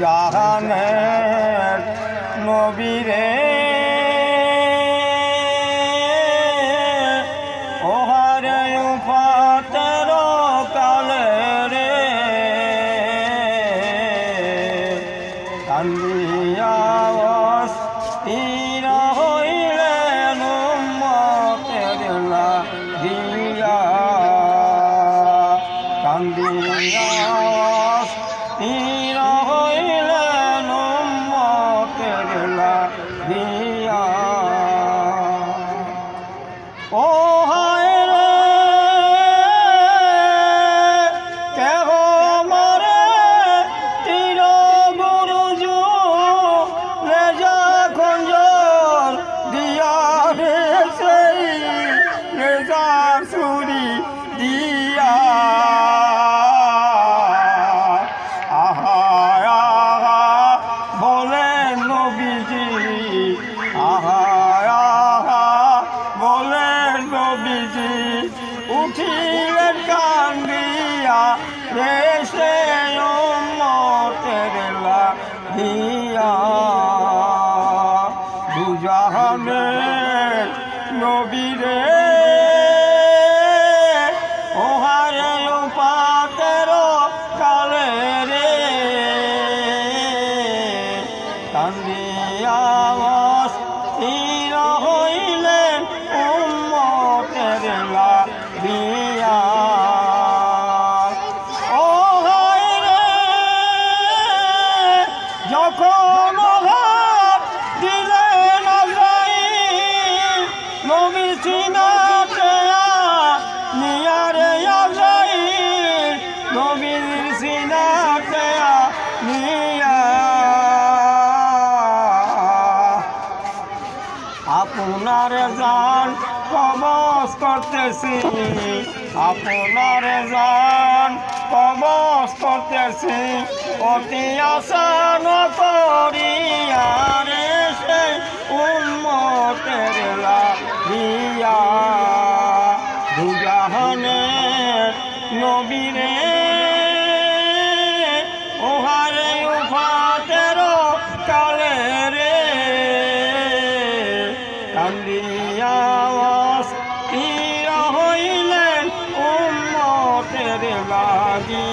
জাহানের নবীরে। ওহারে উপাতের কালে রে কান্দিয়া হইলেন মতের লাগিয়া ও হায় রে কেহ মরে তীর গুরুজু রেজা খঞ্জর উঠিলেন কান্দিয়া দেশে মতের লাগিয়া। দুজাহানে নবীরে ওহারে পাতের কালে রে। কান্দিয়া স্থির নিয়া আপনার জান কবস করতেছি। আপনার জান কবস করতেছি। অতি আসান করিয়া রে সে উন্মতের লাগিয়া। দুজাহানের নবীরে আউলিয়া ওয়াস ইয়া হইলেন উম্মতের লাগি